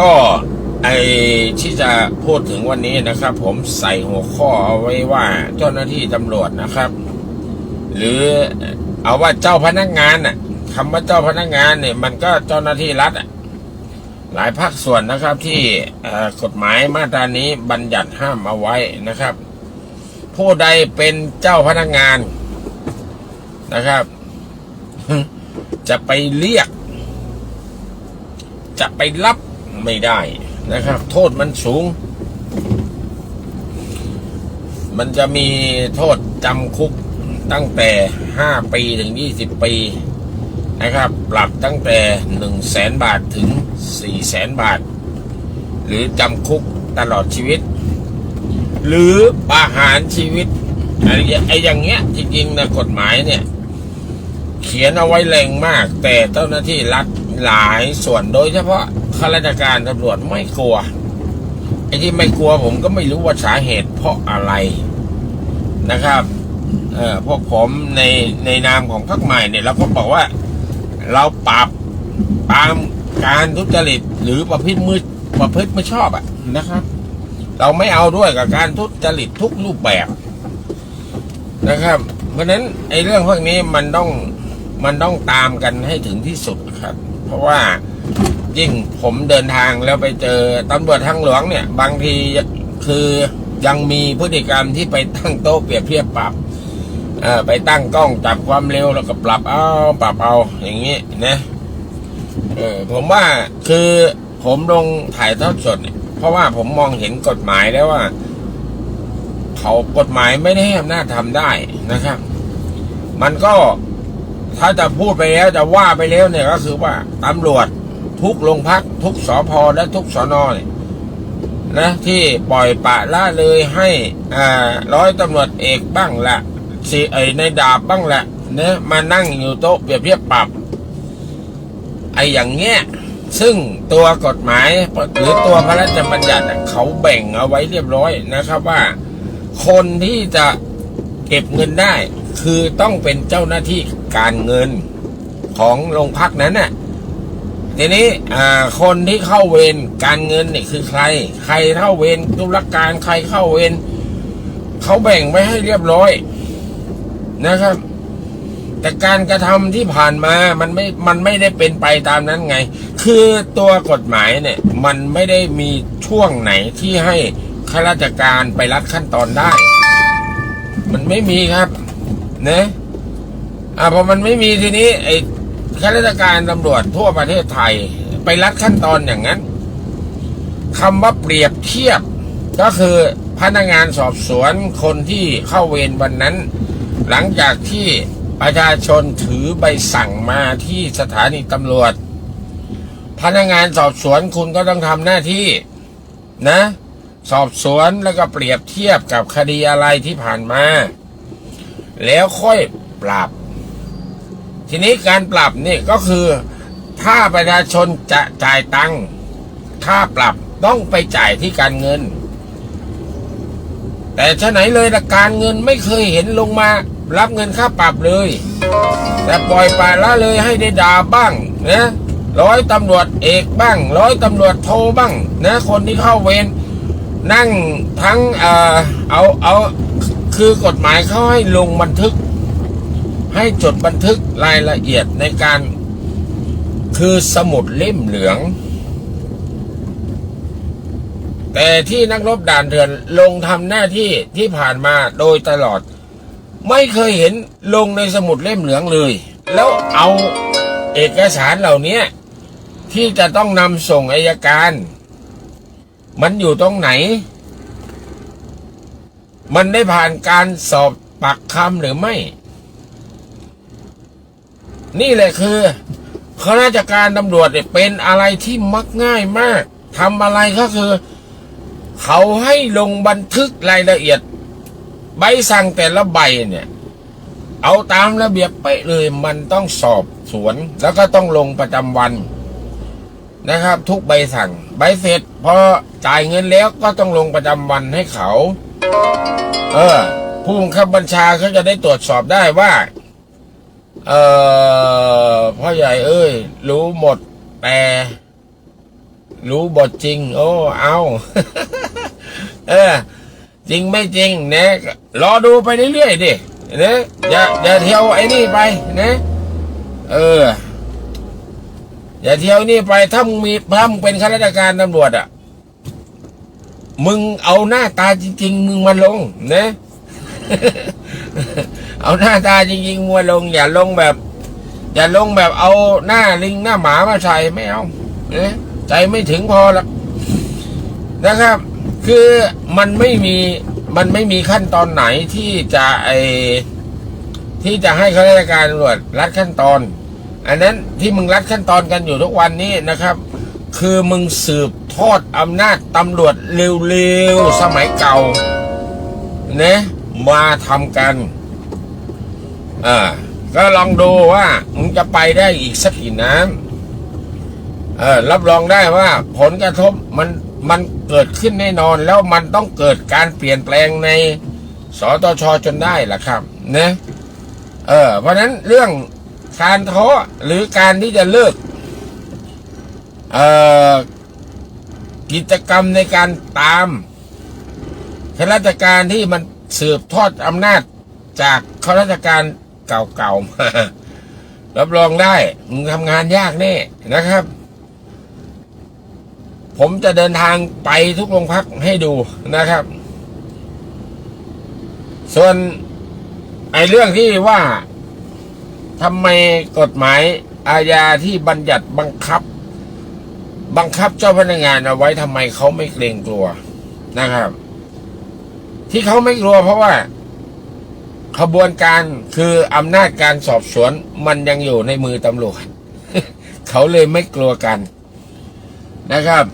ก็ไอที่จะพูดถึงวันนี้นะครับ ผมใส่หัวข้อเอาไว้ว่าเจ้าหน้าที่ตำรวจนะครับ หรือเอาว่าเจ้าพนักงานน่ะคำว่าเจ้าพนักงานเนี่ยมันก็เจ้าหน้าที่รัฐหลายภาคส่วนนะครับที่กฎหมายมาตรานี้บัญญัติห้ามเอาไว้นะครับ ผู้ใดเป็นเจ้าพนักงานนะครับ จะไปเรียก จะไปรับ ไม่ได้นะครับ โทษมันสูง มันจะมีโทษจำคุกตั้งแต่5ปีถึง20ปีนะครับ ปรับตั้งแต่1 0 0 0 0แสนบาทถึง4 0 0แสนบาท หรือจำคุกตลอดชีวิต หรือประหารชีวิตอะไรไอ้อย่างเงี้ยจริงๆนะกฎหมายเนี่ย เขียนเอาไว้แรงมาก แต่เจ้าหน้าที่รัฐหลายส่วนโดยเฉพาะ ข้าราชการตำรวจไม่กลัวไอ้ที่ไม่กลัวผมก็ไม่รู้ว่าสาเหตุเพราะอะไรนะครับ เอ่อพวกผมในในนามของพรรคใหม่เนี่ยเราก็บอกว่า เราปราบปรามการทุจริตหรือประพฤติมือประพฤติไม่ชอบอะนะครับ เราไม่เอาด้วยกับการทุจริตทุกรูปแบบนะครับ เพราะนั้นไอ้เรื่องพวกนี้มันต้องมันต้องตามกันให้ถึงที่สุดครับ เพราะว่า ยิ่งผมเดินทางแล้วไปเจอตำรวจทางหลวงเนี่ย บางทีคือยังมีพฤติกรรมที่ไปตั้งโต๊ะเปรียบเทียบปรับไปตั้งกล้องจับความเร็วแล้วก็ปรับเอาปรับเอาอย่างนี้นะเออผมว่าคือผมลงถ่ายทอดสดเนี่ยเพราะว่าผมมองเห็นกฎหมายแล้วว่า เขากฎหมายไม่ได้ให้อำนาจทำได้นะครับ มันก็ถ้าจะพูดไปแล้วจะว่าไปแล้วเนี่ยก็คือว่าตำรวจ ทุกโรงพักทุกสอพอและทุกสอนอเนี่ยนะที่ปล่อยปะละเลยให้อ่าร้อยตำรวจเอกบ้างละสีไอในดาบบ้างละนะมานั่งอยู่โต๊ะเปรียบเทียบปรับไออย่างเงี้ยซึ่งตัวกฎหมายหรือตัวพระราชบัญญัติเขาแบ่งเอาไว้เรียบร้อยนะครับว่า คนที่จะเก็บเงินได้ คือต้องเป็นเจ้าหน้าที่การเงินของโรงพักนั้นน่ะ ทีนี้คนที่เข้าเวรการเงินเนี่ยคือใคร ใครเข้าเวรตุลาการใครเข้าเวรเขาแบ่งไว้ให้เรียบร้อยนะครับ แต่การกระทำที่ผ่านมามันไม่มันไม่ได้เป็นไปตามนั้นไง คือตัวกฎหมายเนี่ย มันไม่ได้มีช่วงไหนที่ให้ข้าราชการไปรัดขั้นตอนได้ มันไม่มีครับนะอ่าพอมันไม่มีทีนี้ไอ้ ข้าราชการตำรวจทั่วประเทศไทย ไปรัดขั้นตอนอย่างนั้นคำว่าเปรียบเทียบก็คือพนักงานสอบสวนคนที่เข้าเวรวันนั้น หลังจากที่ประชาชนถือใบสั่งมาที่สถานีตำรวจ พนักงานสอบสวนคุณก็ต้องทำหน้าที่นะ สอบสวนแล้วก็เปรียบเทียบกับคดีอะไรที่ผ่านมา แล้วค่อยปรับ ทีนี้การปรับนี่ก็คือ ถ้าประชาชนจะจ่ายตังค์ค่าปรับต้องไปจ่ายที่การเงิน แต่ชะไหนเลยละการเงินไม่เคยเห็นลงมารับเงินค่าปรับเลย แต่ปล่อยปละละเลยให้ได้ด่าบ้างนะร้อยตำรวจเอกบ้าง ร้อยตำรวจโทบ้างนะคนที่เข้าเวรนั่งทั้งเอ่อเอาเอาคือกฎหมายเขาให้ลงบันทึก ให้จดบันทึกรายละเอียดในการคือสมุดเล่มเหลือง แต่ที่นักรบด่านเถื่อนลงทำหน้าที่ที่ผ่านมาโดยตลอด ไม่เคยเห็นลงในสมุดเล่มเหลืองเลย แล้วเอาเอกสารเหล่านี้ที่จะต้องนำส่งอายการ มันอยู่ตรงไหน มันได้ผ่านการสอบปากคำหรือไม่ นี่แหละคือข้าราชการตำรวจเนี่ยเป็นอะไรที่มักง่ายมากทำอะไรก็คือ เขาให้ลงบันทึกรายละเอียด ใบสั่งแต่ละใบเนี่ย เอาตามระเบียบไปเลยมันต้องสอบสวน แล้วก็ต้องลงประจำวันนะครับ ทุกใบสั่ง ใบเสร็จพอจ่ายเงินแล้วก็ต้องลงประจำวันให้เขา เออผู้บังคับบัญชาเขาจะได้ตรวจสอบได้ว่า เออพ่อใหญ่เอ้ย รู้หมดแต่ รู้บทจริง โอ้เอาเออจริงไม่จริงนะรอดูไปเรื่อยๆดินะอย่าอย่าเที่ยวไอ้นี่ไปนะเออ อย่าเที่ยวนี่ไปถ้ามึงมีถ้ามึงเป็นข้าราชการตำรวจอะ มึงเอาหน้าตาจริง ๆ มึงมาลงนะ เอาหน้าตาจริงๆมาลง อย่าลงแบบ อย่าลงแบบเอาหน้าลิงหน้าหมามาใส่ไม่เอานะใจไม่ถึงพอหรอกนะครับ คือมันไม่มีมันไม่มีขั้นตอนไหนที่จะไอที่จะให้ข้าราชการตำรวจรัดขั้นตอน อันนั้นที่มึงรัดขั้นตอนกันอยู่ทุกวันนี้นะครับ คือมึงสืบทอดอำนาจตำรวจเร็วๆสมัยเก่าเนะ มาทำกัน อ่า ก็ลองดูว่ามึงจะไปได้อีกสักกี่น้ำเออรับรองได้ว่า ผลกระทบมันมันเกิดขึ้นแน่นอนแล้วมันต้องเกิดการเปลี่ยนแปลงในสตชจนได้ล่ะครับนะเออเพราะฉะนั้นเรื่องการท้อหรือการที่จะเลิกเอ่อกิจกรรมในการตามข้าราชการที่มัน สืบทอดอำนาจจากข้าราชการเก่าๆมารับรองได้มึงทำงานยากแน่นะครับ ผมจะเดินทางไปทุกโรงพักให้ดูนะครับ ส่วนไอ้เรื่องที่ว่าทำไมกฎหมายอาญาที่บัญญัติบังคับ บังคับเจ้าพนักงานเอาไว้ทำไมเขาไม่เกรงกลัวนะครับ ที่เขาไม่กลัวเพราะว่า ขบวนการคืออำนาจการสอบสวนมันยังอยู่ในมือตำรวจเขาเลยไม่กลัวกันนะครับ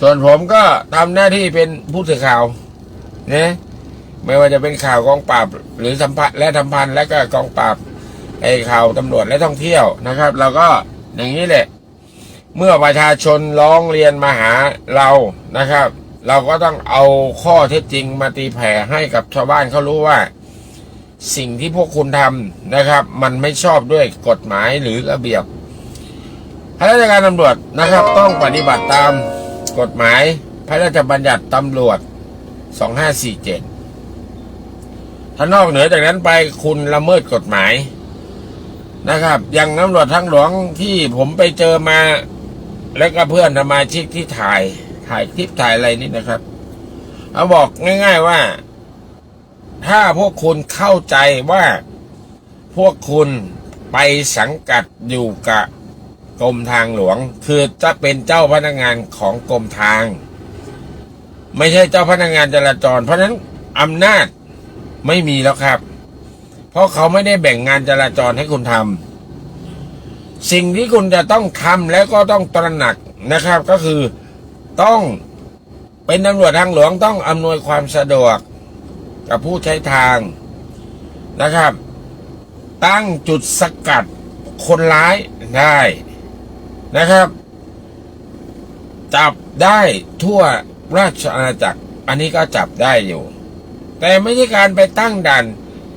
ส่วนผมก็ทำหน้าที่เป็นผู้สื่อข่าวนะไม่ว่าจะเป็นข่าวกองปราบ หรือสัมพันธ์และสัมพันธ์และก็กองปราบไอ้ข่าวตำรวจและท่องเที่ยวนะครับ เราก็อย่างนี้แหละ เมื่อประชาชนร้องเรียนมาหาเรานะครับ เราก็ต้องเอาข้อเท็จจริงมาตีแผ่ให้กับชาวบ้านเขารู้ว่า สิ่งที่พวกคุณทำนะครับ มันไม่ชอบด้วยกฎหมายหรือระเบียบข้าราชการตำรวจนะครับ ต้องปฏิบัติตามกฎหมายพระราชบัญญัติตำรวจ 2547 ถ้านอกเหนือจากนั้นไปคุณละเมิดกฎหมายนะครับ อย่างตำรวจทั้งหลวงที่ผมไปเจอมา และก็เพื่อนสมาชิกที่ถ่าย ถ่ายคลิปถ่ายอะไรนี่นะครับเขาบอกง่าย ๆว่า ถ้าพวกคุณเข้าใจว่า พวกคุณไปสังกัดอยู่กับกรมทางหลวง คือจะเป็นเจ้าพนักงานของกรมทาง ไม่ใช่เจ้าพนักงานจราจร เพราะฉะนั้นอำนาจไม่มีแล้วครับ เพราะเขาไม่ได้แบ่งงานจราจรให้คุณทำสิ่งที่คุณจะต้องทำแล้วก็ต้องตระหนักนะครับ ก็คือ ต้องเป็นตำรวจทางหลวงต้องอำนวยความสะดวกกับผู้ใช้ทางนะครับ ตั้งจุดสกัดคนร้ายได้นะครับ จับได้ทั่วราชอาณาจักร อันนี้ก็จับได้อยู่ แต่ไม่ใช่การไปตั้งด่าน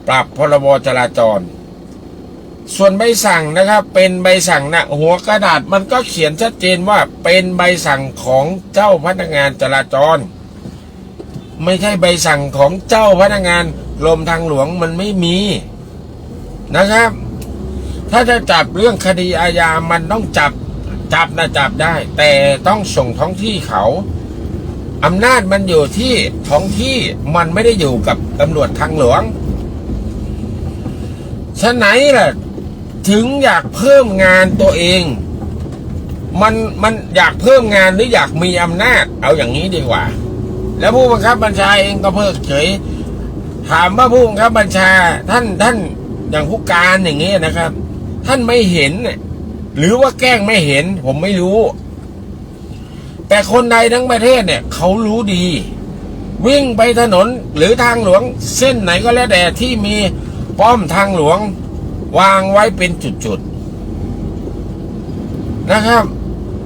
ปรับพรบจราจร ส่วนใบสั่งนะครับ เป็นใบสั่งนะหัวกระดาษมันก็เขียนชัดเจนว่าเป็นใบสั่งของเจ้าพนักงานจราจร ไม่ใช่ใบสั่งของเจ้าพนักงานกรมทางหลวงมันไม่มีนะครับ ถ้าจะจับเรื่องคดีอาญามันต้องจับจับนะจับได้ แต่ต้องส่งท้องที่เขาอำนาจมันอยู่ที่ท้องที่มันไม่ได้อยู่กับตำรวจทางหลวงฉะไหนล่ะ ถึงอยากเพิ่มงานตัวเอง มันมันอยากเพิ่มงานหรืออยากมีอำนาจ เอาอย่างนี้ดีกว่า แล้วผู้บังคับบัญชาเองก็เพิกเฉย ถามว่าผู้บังคับบัญชาท่านท่านอย่างผู้การอย่างนี้นะครับ ท่านไม่เห็น หรือว่าแกล้งไม่เห็น ผมไม่รู้ แต่คนใดทั้งประเทศเนี่ย เขารู้ดี วิ่งไปถนนหรือทางหลวง เส้นไหนก็แล้วแต่ที่มีป้อมทางหลวง วางไว้เป็นจุดๆนะครับ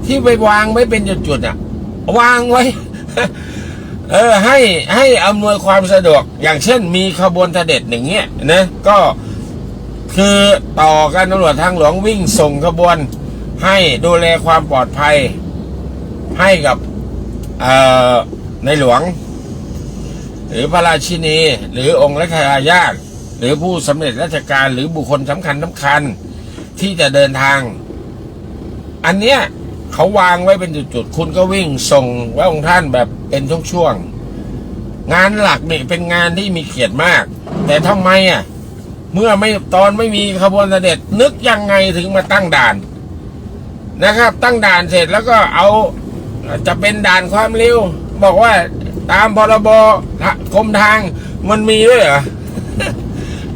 ที่ไปวางไว้เป็นจุดๆอะ วางไว้ เออ ให้ให้อำนวยความสะดวก อย่างเช่น มีขบวนเสด็จอย่างเงี้ยนะก็คือต่อกันตำรวจทางหลวงวิ่งส่งขบวน ให้ดูแลความปลอดภัย ให้กับในหลวง หรือพระราชินี หรือองค์รัชทายาท หรือผู้สำเร็จราชการหรือบุคคลสำคัญสำคัญที่จะเดินทาง อันเนี้ยเขาวางไว้เป็นจุดๆ คุณก็วิ่งส่งพระองค์ท่านแบบเป็นช่วงๆ งานหลักเนี่ยเป็นงานที่มีเกียรติมาก แต่ทำไมอะ เมื่อไม่ตอนไม่มีขบวนเสด็จนึกยังไงถึงมาตั้งด่านนะครับ ตั้งด่านเสร็จแล้วก็เอาจะเป็นด่านความเร็ว บอกว่าตามพรบกรมทางมันมีด้วยเหรอ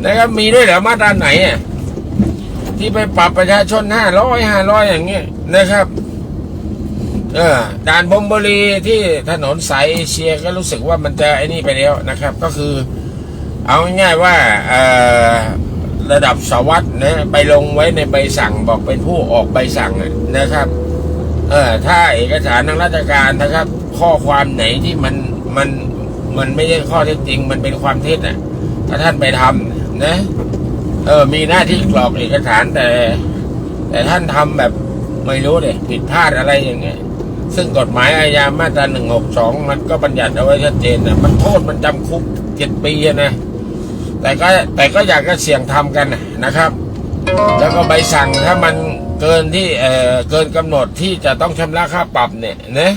นะครับมีด้วยเหรอมาตราไหนอะที่ไปปรับประชาชนห้าร้อยห้าร้อยอย่างเงี้ยนะครับ เออด่านพรมบุรีที่ถนนสายเอเชียก็รู้สึกว่ามันจะไอ้นี่ไปแล้วนะครับ ก็คือ เอาง่ายๆว่าเออระดับสวัสดนะไปลงไว้ในใบสั่งบอกเป็นผู้ออกใบสั่งนะครับ เออถ้าเอกสารทางราชการนะครับ ข้อความไหนที่มันมันมันไม่ใช่ข้อเท็จจริง มันเป็นความเท็จอะถ้าท่านไปทำ นะ เออ มีหน้าที่กรอกเอกสารแต่ แต่ท่านทำแบบไม่รู้เลยผิดพลาดอะไรอย่างเงี้ยซึ่งกฎหมายอาญามาตราหนึ่งหกสองมันก็บัญญัติเอาไว้ชัดเจนนะมันโทษมันจำคุกเจ็ดปีนะ แต่ก็แต่ก็อยากจะเสี่ยงทำกันนะครับ แล้วก็ใบสั่งถ้ามันเกินที่เออเกินกำหนดที่จะต้องชำระค่าปรับเนี่ยนะ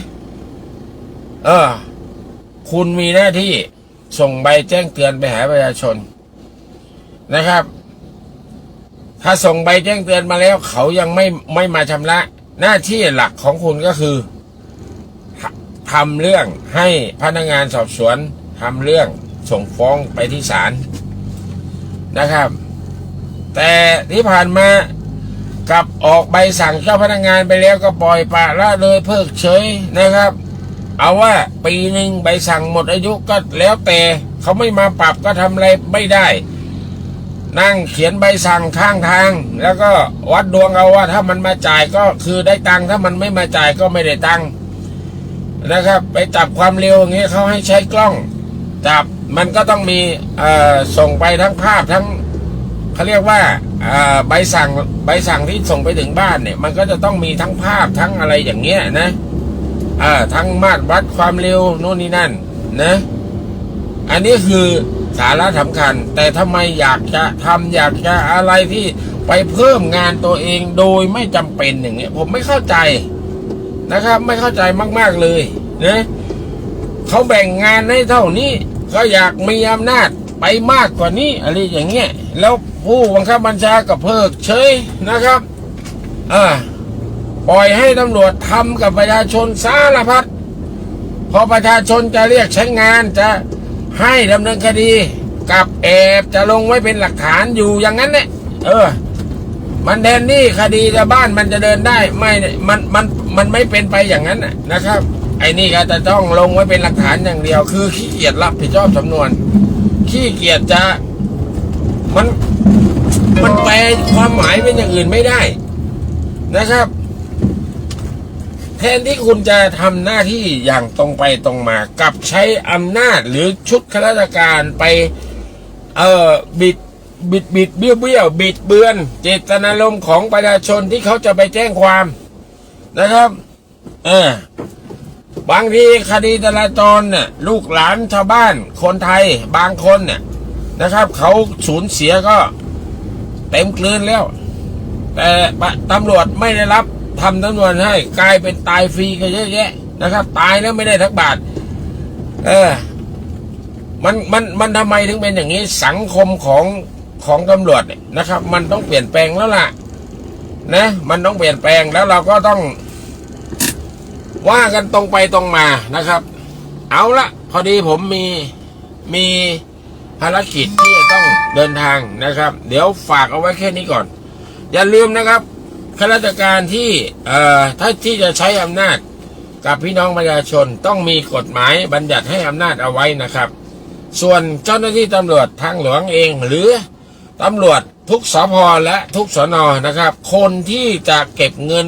เออ คุณมีหน้าที่ส่งใบแจ้งเตือนไปหาประชาชน นะครับ ถ้าส่งใบแจ้งเตือนมาแล้ว เขายังไม่ไม่มาชำระ หน้าที่หลักของคุณก็คือทำเรื่องให้พนักงานสอบสวนทำเรื่องส่งฟ้องไปที่ศาลนะครับ แต่ที่ผ่านมากลับออกใบสั่งเจ้าพนักงานไปแล้วก็ปล่อยปละละเลยเพิกเฉยนะครับ เอาว่าปีหนึ่งใบสั่งหมดอายุก็แล้วแต่เขาไม่มาปรับก็ทำอะไรไม่ได้ นั่งเขียนใบสั่งข้างทาง แล้วก็วัดดวงเอาว่าถ้ามันมาจ่ายก็คือได้ตังค์ถ้ามันไม่มาจ่ายก็ไม่ได้ตังค์นะครับ ไปจับความเร็วอย่างเงี้ยเขาให้ใช้กล้อง จับมันก็ต้องมีอ่อส่งไปทั้งภาพทั้งเขาเรียกว่าอ่อใบสั่งใบสั่งที่ส่งไปถึงบ้านเนี่ย มันก็จะต้องมีทั้งภาพทั้งอะไรอย่างเงี้ยนะอ่อทั้งมาตรวัดความเร็วโน่นนี่นั่นนะ อันนี้คือ สาระสำคัญ แต่ทำไมอยากจะทำอยากจะอะไรที่ไปเพิ่มงานตัวเองโดยไม่จำเป็นอย่างเงี้ย ผมไม่เข้าใจนะครับ ไม่เข้าใจมาก ๆเลยนะเขาแบ่งงานให้เท่านี้ก็อยากมีอำนาจไปมากกว่านี้อะไรอย่างเงี้ยแล้วผู้บังคับบัญชากับเพิกเฉยนะครับอ่าปล่อยให้ตำรวจทำกับประชาชนสารพัดพอประชาชนจะเรียกใช้งานจะ ให้ดำเนินคดีกับแอบจะลงไว้เป็นหลักฐานอยู่อย่างนั้นเนี่ยเออ มันแทนนี่คดีจะบ้านมันจะเดินได้ไม่มันมันมันไม่เป็นไปอย่างนั้นนะนะครับ ไอ้นี่ก็จะต้องลงไว้เป็นหลักฐานอย่างเดียว คือขี้เกียจรับผิดชอบสำนวน ขี้เกียจจะมันมันแปลความหมายเป็นอย่างอื่นไม่ได้นะครับ แทนที่คุณจะทำหน้าที่อย่างตรงไปตรงมา กับใช้อำนาจหรือชุดข้าราชการไป เอ่อบิดบิดบิดเบี้ยวเบี้ยวบิดเบือน เจตนารมณ์ของประชาชนที่เขาจะไปแจ้งความนะครับ เออบางทีคดีจราจรเนี่ยลูกหลานชาวบ้าน คนไทยบางคนเนี่ยนะครับ เขาสูญเสียก็เต็มกลืนแล้ว แต่ตำรวจไม่ได้รับ ทำตำรวจให้ กลายเป็นตายฟรีกันเยอะแยะนะครับ ตายแล้วไม่ได้ทักบาท เออ มันมันมันทำไมถึงเป็นอย่างนี้สังคมของของตำรวจนะครับ มันต้องเปลี่ยนแปลงแล้วล่ะ นะ มันต้องเปลี่ยนแปลงแล้วเราก็ต้อง ว่ากันตรงไปตรงมานะครับ เอาละพอดีผมมีมีภารกิจที่จะต้องเดินทางนะครับ เดี๋ยวฝากเอาไว้แค่นี้ก่อน อย่าลืมนะครับ ข้าราชการที่เอ่อถ้าที่จะใช้อำนาจกับพี่น้องประชาชนต้องมีกฎหมายบัญญัติให้อำนาจเอาไว้นะครับ ส่วนเจ้าหน้าที่ตำรวจทางหลวงเองหรือตำรวจทุกสพและทุกสนนะครับ คนที่จะเก็บเงิน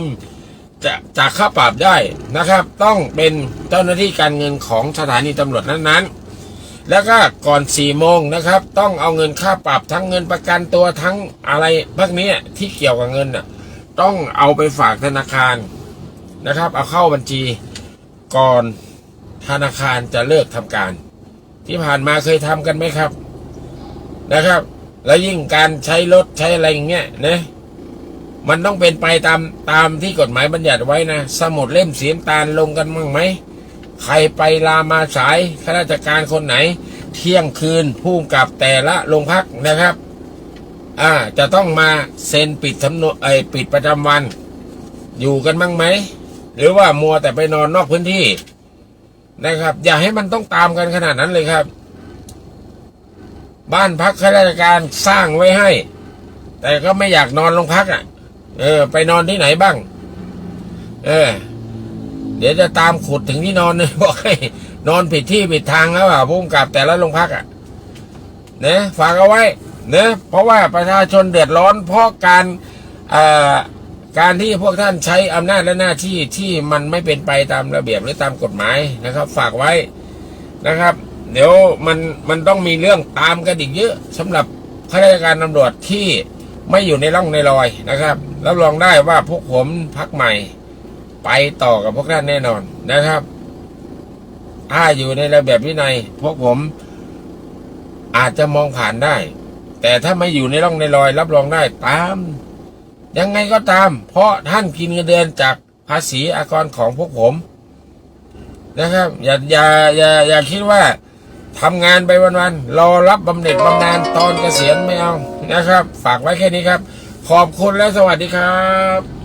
จะจากค่าปรับได้นะครับ ต้องเป็นเจ้าหน้าที่การเงินของสถานีตำรวจนั้นๆ แล้วก็ก่อน4ี่โมงนะครับ ต้องเอาเงินค่าปรับทั้งเงินประกันตัวทั้งอะไรพวกนี้ที่เกี่ยวกับเงินน่ะ ต้องเอาไปฝากธนาคารนะครับ เอาเข้าบัญชีก่อนธนาคารจะเลิกทำการ ที่ผ่านมาเคยทำกันไหมครับนะครับ แล้วยิ่งการใช้รถใช้อะไรอย่างเงี้ยนะมันต้องเป็นไปตามตามที่กฎหมายบัญญัติไว้นะ สมุดเล่มสีน้ำตาลลงกันบ้างไหม ใครไปลามาสายข้าราชการคนไหน เที่ยงคืนผู้กำกับแต่ละโรงพักนะครับ อ่า จะต้องมาเซ็นปิดสำนวนไอปิดประจำวัน อยู่กันบ้างไหม หรือว่ามัวแต่ไปนอนนอกพื้นที่นะครับ อย่าให้มันต้องตามกันขนาดนั้นเลยครับ บ้านพักข้าราชการสร้างไว้ให้ แต่ก็ไม่อยากนอนโรงพักอะ เออ ไปนอนที่ไหนบ้าง เออ เดี๋ยวจะตามขุดถึงที่นอนเลยบอกให้นอนผิดที่ผิดทางแล้วอะพุ่มกับแต่ละโรงพักอะนะฝากเอาไว้ นะเพราะว่าประชาชนเดือดร้อนเพราะการการที่พวกท่านใช้อำนาจและหน้าที่ที่มันไม่เป็นไปตามระเบียบหรือตามกฎหมายนะครับ ฝากไว้นะครับ เดี๋ยวมันมันต้องมีเรื่องตามกันอีกเยอะสำหรับข้าราชการตำรวจที่ไม่อยู่ในร่องในรอยนะครับรับรองได้ว่าพวกผมพักใหม่ ไปต่อกับพวกท่านแน่นอนนะครับถ้าอยู่ในระเบียบวินัยพวกผมอาจจะมองผ่านได้ แต่ถ้าไม่อยู่ในร่องในรอย รับรองได้ตาม ยังไงก็ตาม เพราะท่านกินเงินเดือนจากภาษีอากรของพวกผม นะครับ อย่าอย่าอย่าอย่าคิดว่าทำงานไปวันๆรอรับบำเหน็จบำนาญตอนเกษียณไม่เอานะครับ ฝากไว้แค่นี้ครับ ขอบคุณและสวัสดีครับ